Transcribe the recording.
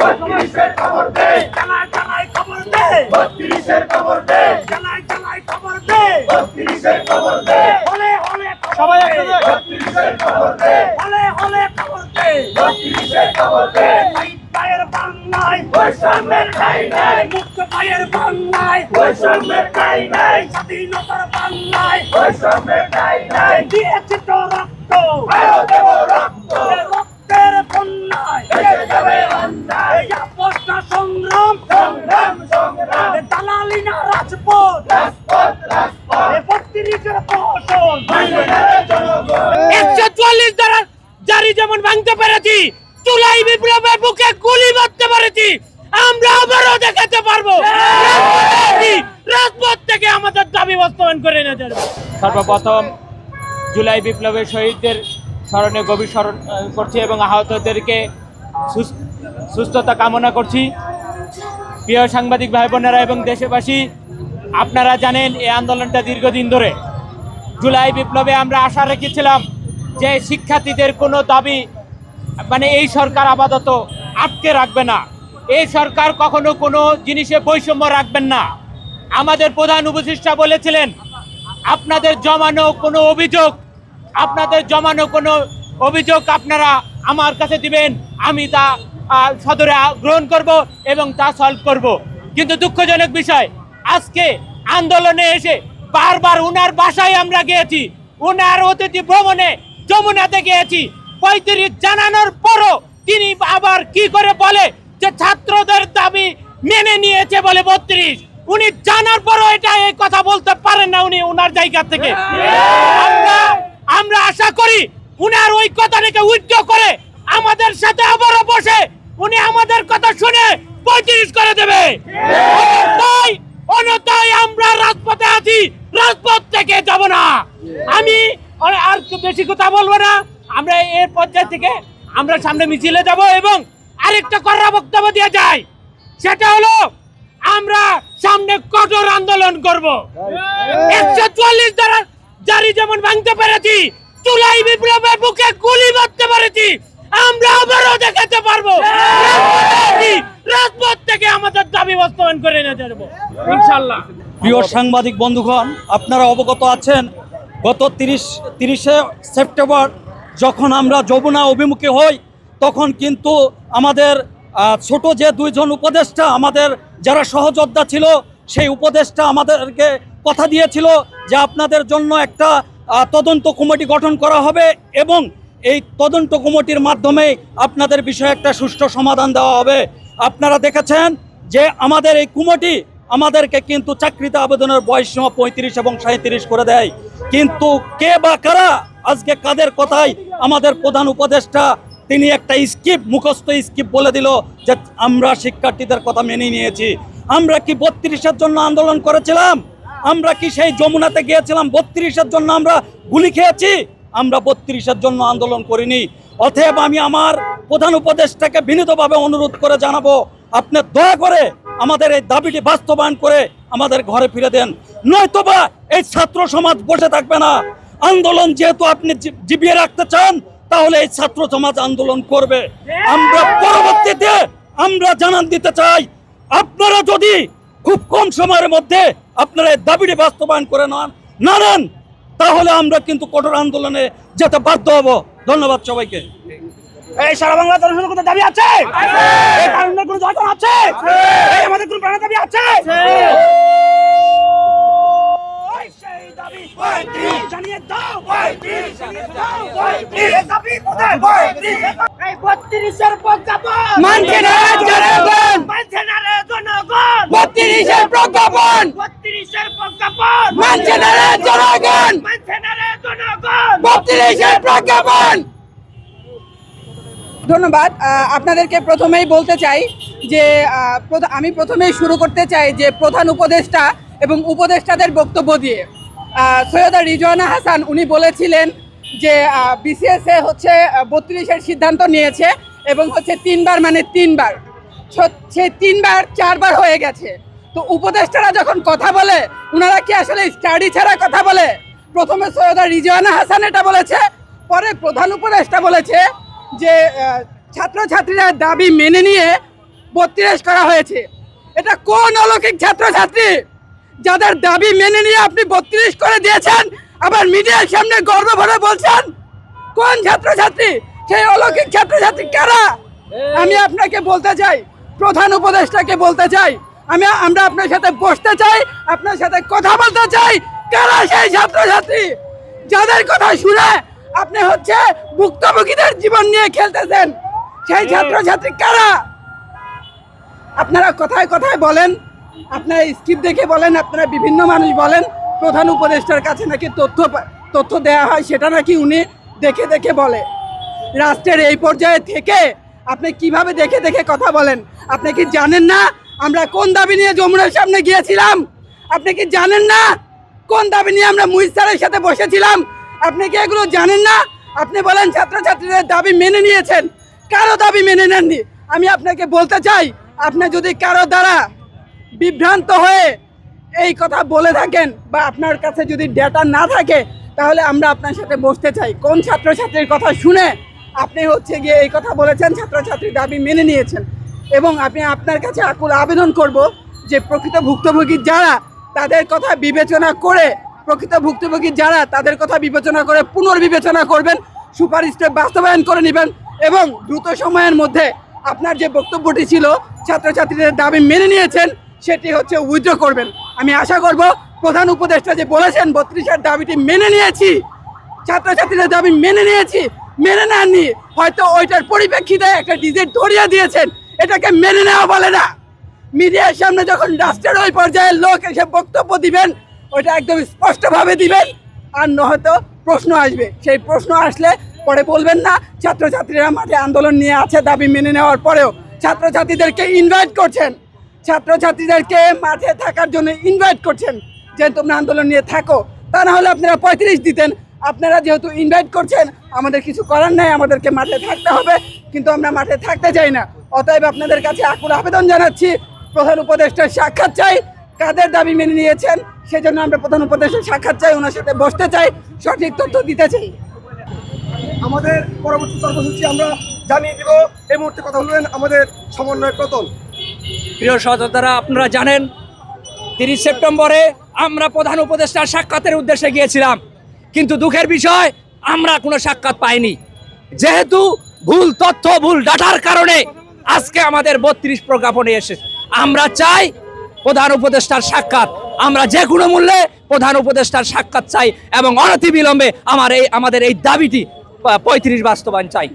বত্রিশের খবর দে। জানাই জানাই খবর দে। বত্রিশের খবর দে। জানাই জানাই খবর দে। বত্রিশের খবর দে। হলে হলে সবাই। একসাথে। বত্রিশের খবর দে। হলে হলে খবর দে। বত্রিশের খবর দে। শহীদ বাংলায়। বৈষম্যের ঠাই নাই। মুক্ত ভাইয়ের বাংলায়। বৈষম্যের ঠাই নাই। স্বাধীনতার বাংলায়। বৈষম্যের ঠাই নাই। দিয়েছে তো রক্ত। আরও দেব রক্ত। রক্তের বন্যায়। যাবে অন্যায় এই সংগ্রাম। সংগ্রাম সংগ্রাম। দালালি না রাজপথ। রাজপথ রাজপথ। বত্রিশের প্রহসন মানবে না রে জনগণ। একশো চুয়াল্লিশ দ্বারা জারি যেমন ভাঙতে পেরেছি চুলাই বিপ্লবের বুকে গুলি মারতে পেরেছি আমরা আবারও দেখাতে পারব। রাজপথ থেকে আমাদের দাবি বাস্তবায়ন করে এনে দেবো। সর্বপ্রথম জুলাই বিপ্লবের শহীদদের স্মরণে গভীর স্মরণ করছি এবং আহতদেরকে সুস্থতা কামনা করছি। প্রিয় সাংবাদিক ভাই বোনেরা এবং দেশবাসী, আপনারা জানেন এই আন্দোলনটা দীর্ঘদিন ধরে জুলাই বিপ্লবে আমরা আশা রেখেছিলাম যে শিক্ষার্থীদের কোনো দাবি মানে এই সরকার আপাতত আটকে রাখবে না। এই সরকার কখনো কোনো জিনিসে বৈষম্য রাখবেন না। আমাদের প্রধান উপদেষ্টা বলেছিলেন, আপনাদের জমানো কোনো অভিযোগ, আপনাদের জমানো কোনো অভিযোগ আপনারা আমার কাছে দিবেন, আমি তা সদরে গ্রহণ করব এবং তা সলভ করব। কিন্তু দুঃখজনক বিষয়, আজকে আন্দোলনে এসে বারবার উনার বাসায় আমরা গিয়েছি, উনার অতিথি ভ্রমণে যমুনাতে গিয়েছি, পঁয়ত্রিশ জানানোর পরও তিনি আবার কি করে বলে যে ছাত্রদের দাবি মেনে নিয়েছে বলে বত্রিশ। উনি জানার পরও এটা এই কথা বলতে পারেন না উনি উনার জায়গা থেকে। আমরা আমরা আশা করি উনার ওই কথাটাকে উইথড্র করে আমাদের সাথে আবারও বসে উনি আমাদের কথা শুনে পঁয়ত্রিশ করে দেবে। তাই অনতাই আমরা রাজপথে আছি রাজপথ থেকে যাব না। আমি আর- বেশি কথা বলব না। আমরা এর পর্যায় থেকে আমরা সামনে মিছিলে যাব এবং আরেকটা কড়া বক্তব্য দিয়ে যাই। সেটা হলো আমরা সামনে কঠোর আন্দোলন করব। একশো চুয়াল্লিশ দ্বারা জারি যেমন ভাঙতে পেরেছি চুলাই বিপ্লবের বুকে গুলি মারতে পেরেছি। আমরা আবারও দেখাতে পারব। রাজপথ থেকে আমাদের দাবি বাস্তবায়ন করে এনে দেবো। ইনশাল্লাহ। প্রিয় সাংবাদিক বন্ধুগণ আপনারা অবগত আছেন গত তিরিশ তিরিশে সেপ্টেম্বর যখন আমরা যমুনা অভিমুখী হই তখন কিন্তু আমাদের আহ, ছোট যে দুইজন উপদেষ্টা আমাদের যারা সহযোদ্ধা ছিল সেই উপদেষ্টা আমাদেরকে কথা দিয়েছিল যে আপনাদের জন্য একটা তদন্ত কমিটি গঠন করা হবে এবং এই তদন্ত কমিটির মাধ্যমে আপনাদের বিষয়ে একটা সুষ্ঠু সমাধান দেওয়া হবে। আপনারা দেখেছেন যে আমাদের এই কমিটি আমাদেরকে কিন্তু চাকরিতে আবেদনের বয়স সীমা পঁয়ত্রিশ এবং সাঁত্রিশ করে দেয়। কিন্তু কে বা কারা, আজকে কাদের কথায় আমাদের প্রধান উপদেষ্টা, তিনি একটা স্কিপ, মুখস্থ স্কিপ বলে দিল যে আমরা শিক্ষার্থীদের কথা মেনে নিয়েছি। আমরা কি বত্রিশের জন্য আন্দোলন করেছিলাম? আমরা কি সেই যমুনাতে গিয়েছিলাম? বত্রিশের জন্য আমরা গুলি খেয়েছি? আমরা বত্রিশের জন্য আন্দোলন করিনি। অতএব আমি আমার প্রধান উপদেষ্টাকে বিনীতভাবে অনুরোধ করে জানাব, আপনি দয়া করে আমাদের এই দাবিটি বাস্তবায়ন করে আমাদের ঘরে ফিরে দেন। নয়তোবা এই ছাত্র সমাজ বসে থাকবে না। আন্দোলন যেহেতু আপনি জিবিয়ে রাখতে চান, তাহলে এই ছাত্র সমাজ আন্দোলন করবে। আমরা পরবর্তীতে আমরা জানান দিতে চাই, আপনারা যদি খুব কম সময়ের মধ্যে আপনারা এই দাবিটি বাস্তবায়ন করে নেন না নেন তাহলে আমরা কিন্তু কঠোর আন্দোলনে যেতে বাধ্য হব। ধন্যবাদ সবাইকে। এই সারা বাংলা জনসংখ্যার কোনো দাবি আছে? এই কোনো জয়গান আছে? এই আমাদের কোনো প্রাণের দাবি আছে? ওই সেই দাবি জানিয়ে দাও জানিয়ে দাও এই দাবি কোথায়? এই বত্রিশের প্রজ্ঞাপন। মানছে না জনগণ! মানছে না রে জনগণ। বত্রিশের প্রজ্ঞাপন। বত্রিশের মানছে না রে জনগণ! মানছে না রে জনগণ বত্রিশের প্রজ্ঞাপন! ধন্যবাদ। আপনাদেরকে প্রথমেই বলতে চাই যে আমি প্রথমেই শুরু করতে চাই যে প্রধান উপদেষ্টা এবং উপদেষ্টাদের বক্তব্য দিয়ে। আহ, সৈয়দা রিজওয়ানা হাসান উনি বলেছিলেন যে বিসিএস এ হচ্ছে বত্রিশের সিদ্ধান্ত নিয়েছে এবং হচ্ছে তিনবার মানে তিনবার সে তিনবার চারবার হয়ে গেছে। তো উপদেষ্টারা যখন কথা বলে ওনারা কি আসলে স্টাডি ছাড়া কথা বলে? প্রথমে সৈয়দা রিজওয়ানা হাসান এটা বলেছে, পরে প্রধান উপদেষ্টা বলেছে যে ছাত্রছাত্রীরা দাবি মেনে নিয়ে বত্রিশ করা হয়েছে। এটা কোন অলৌকিক ছাত্রছাত্রী? যাদের দাবি মেনে নিয়ে আপনি বত্রিশ করে দিয়েছেন, আবার মিডিয়ার সামনে গর্ব ভরে বলছেন? কোন ছাত্রছাত্রী? সেই অলৌকিক ছাত্রছাত্রী কারা? আমি আপনাকে বলতে চাই, প্রধান উপদেষ্টাকে বলতে চাই আমি আমরা আপনার সাথে বসতে চাই আপনার সাথে কথা বলতে চাই। কারা সেই ছাত্রছাত্রী? যাদের কথা শুনে আপনি হচ্ছে ভুক্তভোগীদের জীবন নিয়ে খেলতেছেন সেই ছাত্রছাত্রী কারা? আপনারা কথায় কথায় বলেন আপনারা স্ক্রিপ্ট দেখে বলেন আপনারা বিভিন্ন মানুষ বলেন প্রধান উপদেষ্টার কাছে নাকি তথ্য তথ্য দেওয়া হয় সেটা নাকি উনি দেখে দেখে বলে। রাষ্ট্রের এই পর্যায়ে থেকে আপনি কীভাবে দেখে দেখে কথা বলেন? আপনি কি জানেন না আমরা কোন দাবি নিয়ে যমুনার সামনে গিয়েছিলাম? আপনি কি জানেন না? কোন দাবি নিয়ে আমরা মুইস্তারের সাথে বসেছিলাম? আপনি কি এগুলো জানেন না? আপনি বলেন ছাত্রছাত্রীদের দাবি মেনে নিয়েছেন। কারও দাবি মেনে নেননি। আমি আপনাকে বলতে চাই, আপনি যদি কারও দ্বারা বিভ্রান্ত হয়ে এই কথা বলে থাকেন বা আপনার কাছে যদি ডেটা না থাকে, তাহলে আমরা আপনার সাথে বসতে চাই। কোন ছাত্রছাত্রীর কথা শুনে আপনি হচ্ছে গিয়ে এই কথা বলেছেন ছাত্রছাত্রীর দাবি মেনে নিয়েছেন। এবং আমি আপনার কাছে আকুল আবেদন করব যে প্রকৃত ভুক্তভোগী যারা তাদের কথা বিবেচনা করে, প্রকৃত ভুক্তভোগী যারা তাদের কথা বিবেচনা করে পুনর্বিবেচনা করবেন সুপারিশটা বাস্তবায়ন করে নেবেন এবং দ্রুত সময়ের মধ্যে আপনার যে বক্তব্যটি ছিল, ছাত্রছাত্রীদের দাবি মেনে নিয়েছেন, সেটি হচ্ছে উইথড্র করবেন। আমি আশা করব প্রধান উপদেষ্টা যে বলেছেন, বত্রিশের দাবিটি মেনে নিয়েছি, ছাত্রছাত্রীদের দাবি মেনে নিয়েছি, মেনে নেননি, হয়তো ওইটার পরিপ্রেক্ষিতে একটা ডিজিট ধরিয়ে দিয়েছেন। এটাকে মেনে নেওয়া বলে না। মিডিয়ার সামনে যখন রাষ্ট্রের ওই পর্যায়ের লোক এসে বক্তব্য দিবেন, ওইটা একদম স্পষ্টভাবে দিবেন, আর নয়তো প্রশ্ন আসবে। সেই প্রশ্ন আসলে পরে বলবেন না, ছাত্রছাত্রীরা মাঠে আন্দোলন নিয়ে আছে, দাবি মেনে নেওয়ার পরেও ছাত্রছাত্রীদেরকে ইনভাইট করছেন। ছাত্রছাত্রীদেরকে মাঠে থাকার জন্য ইনভাইট করছেন। যে তোমরা আন্দোলন নিয়ে থাকো, তা না হলে আপনারা পঁয়ত্রিশ দিতেন। আপনারা যেহেতু ইনভাইট করছেন, আমাদের কিছু করার নাই, আমাদেরকে মাঠে থাকতে হবে, কিন্তু আমরা মাঠে থাকতে চাই না। অতএব আপনাদের কাছে আকুল আবেদন জানাচ্ছি প্রধান উপদেষ্টার সাক্ষাৎ চাই কাদের দাবি মেনে নিয়েছেন সেজন্য আমরা প্রধান উপদেষ্টার সাক্ষাৎ চাই ওনার সাথে বসতে চাই সঠিক তথ্য দিতে চাই। আমাদের পরবর্তী কর্মসূচি আমরা জানিয়ে দিব এই মুহূর্তে কথা বলবেন আমাদের সমন্বয় প্রতল প্রিয় সহযোদ্ধারা আপনারা জানেন তিরিশ সেপ্টেম্বরে আমরা প্রধান উপদেষ্টার সাক্ষাতের উদ্দেশ্যে গিয়েছিলাম কিন্তু দুঃখের বিষয় আমরা কোনো সাক্ষাৎ পাইনি। যেহেতু ভুল তথ্য ভুল ডাটার কারণে আজকে আমাদের বত্রিশ প্রজ্ঞাপনে এসেছে আমরা চাই প্রধান উপদেষ্টার সাক্ষাৎ। আমরা যে কোনো মূল্যে প্রধান উপদেষ্টার সাক্ষাৎ চাই এবং অনতিবিলম্বে আমার এই আমাদের এই দাবিটি পঁয়ত্রিশ বাস্তবায়ন চাই।